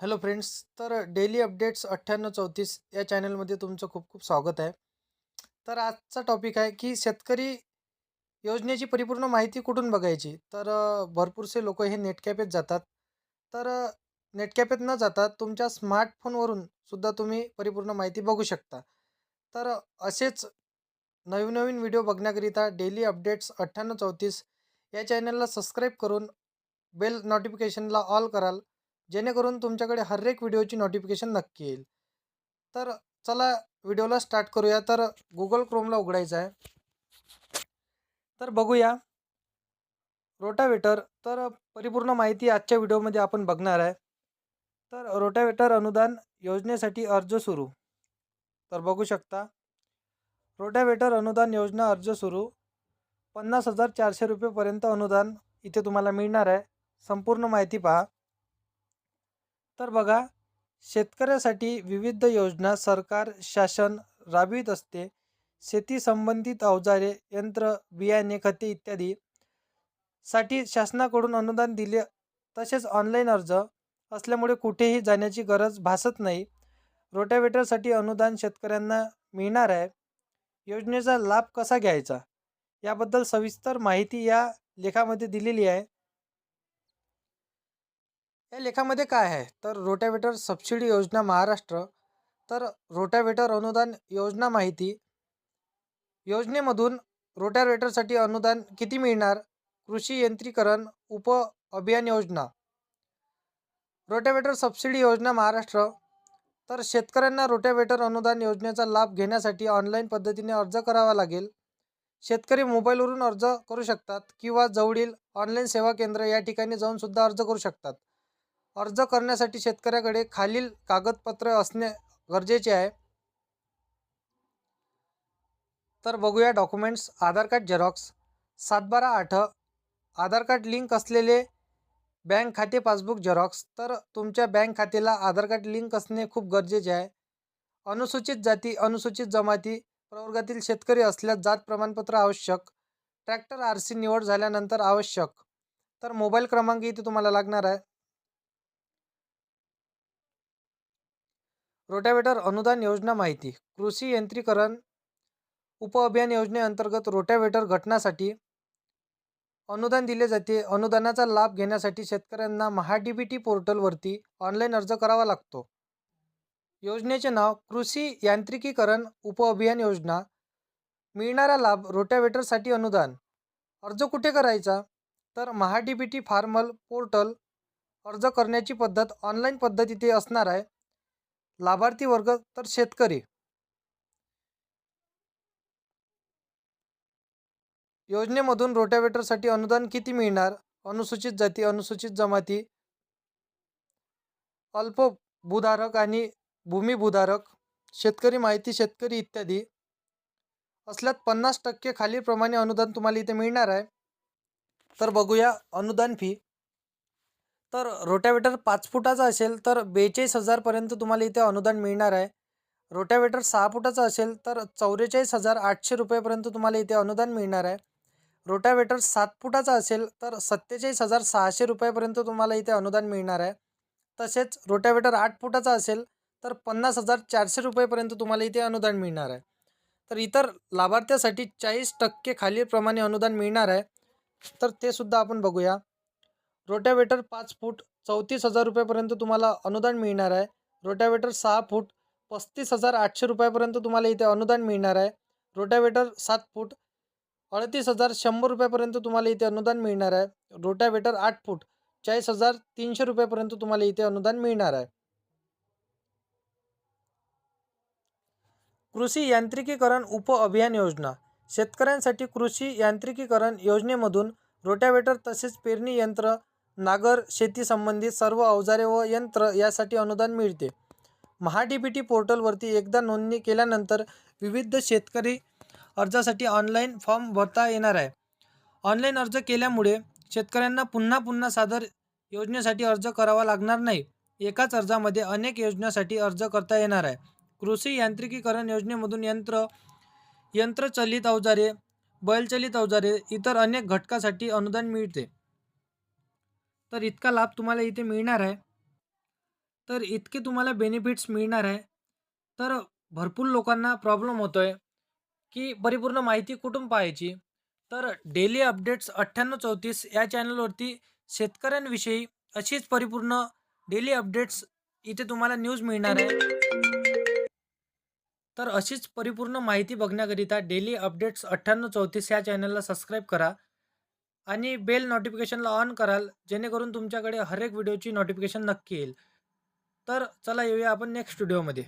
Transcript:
Hello friends तर daily updates अठ्ठ्याण्णव चौतीस या चॅनलमध्ये तुमचं खूप खूप स्वागत आहे. तर आजचा टॉपिक आहे की शेतकरी योजनेची परिपूर्ण माहिती कुठून बघायची? तर भरपूरसे लोक हे नेटकॅफेत जातात. तर नेटकॅपेत नेटकॅफेत न जाता तुमच्या स्मार्टफोनवरून सुद्धा तुम्ही परिपूर्ण माहिती बघू शकता. तर असेच नवीन नवीन व्हिडिओ बघण्याकरिता डेली अपडेट्स अठ्ठ्याण्णव चौतीस या चॅनलला सबस्क्राईब करून बेल नोटिफिकेशनला ऑल कराल. जेणेकरून तुमच्याकडे हर एक व्हिडिओची नोटिफिकेशन नक्की येईल. तर चला व्हिडिओला स्टार्ट करूया. तर गुगल क्रोमला उघडायचं आहे. तर बघूया. रोटावेटर तर परिपूर्ण माहिती आजच्या व्हिडिओमध्ये आपण बघणार आहे. तर रोटावेटर अनुदान योजनेसाठी अर्ज सुरू. तर बघू शकता. रोटावेटर अनुदान योजना अर्ज सुरू. पन्नास हजार चारशे रुपयेपर्यंत अनुदान इथे तुम्हाला मिळणार आहे. संपूर्ण माहिती पहा. तर बघा शेतकऱ्यासाठी विविध योजना सरकार शासन राबवित असते. शेती संबंधित अवजारे यंत्र बियाणे खते इत्यादी साठी शासनाकडून अनुदान दिले. तसेच ऑनलाईन अर्ज असल्यामुळे कुठेही जाण्याची गरज भासत नाही. रोटावेटरसाठी अनुदान शेतकऱ्यांना मिळणार आहे. योजनेचा लाभ कसा घ्यायचा? याबद्दल सविस्तर माहिती या लेखामध्ये दिलेली आहे. या लेखामध्ये काय आहे? तर रोटावेटर सबसिडी योजना महाराष्ट्र तर रोटावेटर अनुदान योजना माहिती योजनेमधून रोटावेटरसाठी अनुदान किती मिळणार? कृषी यंत्रीकरण उप अभियान योजना रोटावेटर सबसिडी योजना महाराष्ट्र तर शेतकऱ्यांना रोटॅवेटर अनुदान योजनेचा लाभ घेण्यासाठी ऑनलाईन पद्धतीने अर्ज करावा लागेल. शेतकरी मोबाईलवरून अर्ज करू शकतात किंवा जवळील ऑनलाईन सेवा केंद्र या ठिकाणी जाऊनसुद्धा अर्ज करू शकतात. अर्ज करण्यासाठी शेतकऱ्याकडे खालील कागदपत्र असणे गरजेचे आहे. तर बघूया डॉक्युमेंट्स आधार कार्ड झेरॉक्स सातबारा आठ आधार कार्ड लिंक असलेले बँक खाते पासबुक झेरॉक्स तर तुमच्या बँक खात्याला आधार कार्ड लिंक असणे खूप गरजेचे आहे. अनुसूचित जाती अनुसूचित जमाती प्रवर्गातील शेतकरी असल्यास जात प्रमाणपत्र आवश्यक. ट्रॅक्टर आर सी निवड झाल्यानंतर आवश्यक. तर मोबाईल क्रमांक इथे तुम्हाला लागणार आहे. रोटावेटर अनुदान योजना माहिती कृषी यंत्रीकरण उपअभियान योजनेअंतर्गत रोटावेटर घटनासाठी अनुदान दिले जाते. अनुदानाचा लाभ घेण्यासाठी शेतकऱ्यांना महा बी टी पोर्टलवरती ऑनलाईन अर्ज करावा लागतो. योजनेचे नाव कृषी यांत्रिकीकरण उपअभियान योजना. मिळणारा लाभ रोटावेटरसाठी अनुदान. अर्ज कुठे करायचा? तर महाडीबीटी फार्मल पोर्टल. अर्ज करण्याची पद्धत ऑनलाईन पद्धत असणार आहे. लाभार्थी वर्ग तर शेतकरी. योजनेमधून रोटावेटरसाठी अनुदान किती मिळणार? अनुसूचित जाती अनुसूचित जमाती अल्प भूधारक आणि भूमिभूधारक शेतकरी माहिती शेतकरी इत्यादी. असल्यात पन्नास टक्के खालीलप्रमाणे अनुदान तुम्हाला इथे मिळणार आहे. तर बघूया अनुदान फी. तर रोटॅवेटर पाच फुटाचा असेल तर बेचाळीस हजारपर्यंत तुम्हाला इथे अनुदान मिळणार आहे. रोटॅवेटर सहा फुटाचा असेल तर चौवेचाळीस हजार आठशे रुपयेपर्यंत तुम्हाला इथे अनुदान मिळणार आहे. रोटावेटर सात फुटाचा असेल तर सत्तेचाळीस हजार सहाशे रुपयापर्यंत तुम्हाला इथे अनुदान मिळणार आहे. तसेच रोटावेटर आठ फुटाचा असेल तर पन्नास हजार चारशे रुपयेपर्यंत तुम्हाला इथे अनुदान मिळणार आहे. तर इतर लाभार्थ्यासाठी चाळीस टक्के खालीलप्रमाणे अनुदान मिळणार आहे. तर ते सुद्धा आपण बघूया. रोटावेटर पाच फूट चौतीस हजार रुपयापर्यंत तुम्हाला अनुदान मिळणार आहे. रोटावेटर सहा फूट पस्तीस हजार आठशे रुपयापर्यंत तुम्हाला इथे अनुदान मिळणार आहे. रोटावेटर सात फूट अडतीस हजार शंभर रुपयापर्यंत तुम्हाला इथे अनुदान मिळणार आहे. रोटावेटर आठ फूट चाळीस हजार तीनशे रुपयापर्यंत तुम्हाला इथे अनुदान मिळणार आहे. कृषी यांत्रिकीकरण उप अभियान योजना. शेतकऱ्यांसाठी कृषी यांत्रिकीकरण योजनेमधून रोटावेटर तसेच पेरणी यंत्र नागर शेती संबंधित सर्व अवजारे व यंत्र यासाठी अनुदान मिळते. महाडीबीटी टी पोर्टलवरती एकदा नोंदणी केल्यानंतर विविध शेतकरी अर्जासाठी ऑनलाईन फॉर्म भरता येणार आहे. ऑनलाईन अर्ज केल्यामुळे शेतकऱ्यांना पुन्हा पुन्हा सादर योजनेसाठी अर्ज करावा लागणार नाही. एकाच अर्जामध्ये अनेक योजनांसाठी अर्ज करता येणार आहे. कृषी यांत्रिकीकरण योजनेमधून यंत्र यंत्रचलित अवजारे बैलचलित अवजारे इतर अनेक घटकासाठी अनुदान मिळते. तर इतका लाभ तुम्हाला इथे मिळणार आहे. तर इतके तुम्हाला बेनिफिट्स मिळणार आहे. तर भरपूर लोकांना प्रॉब्लेम होतो आहे की परिपूर्ण माहिती कुठून पाहायची? तर डेली अपडेट्स अठ्ठ्याण्णव चौतीस या चॅनलवरती शेतकऱ्यांविषयी अशीच परिपूर्ण डेली अपडेट्स इथे तुम्हाला न्यूज मिळणार आहे. तर अशीच परिपूर्ण माहिती बघण्याकरिता डेली अपडेट्स अठ्ठ्याण्णव चौतीस या चॅनलला सबस्क्राईब करा. आणि बेल नोटिफिकेशनला ऑन कराल जेणेकरून तुमच्याकडे हर एक व्हिडिओची नोटिफिकेशन नक्की येईल. तर चला येऊया आपण नेक्स्ट व्हिडिओमध्ये.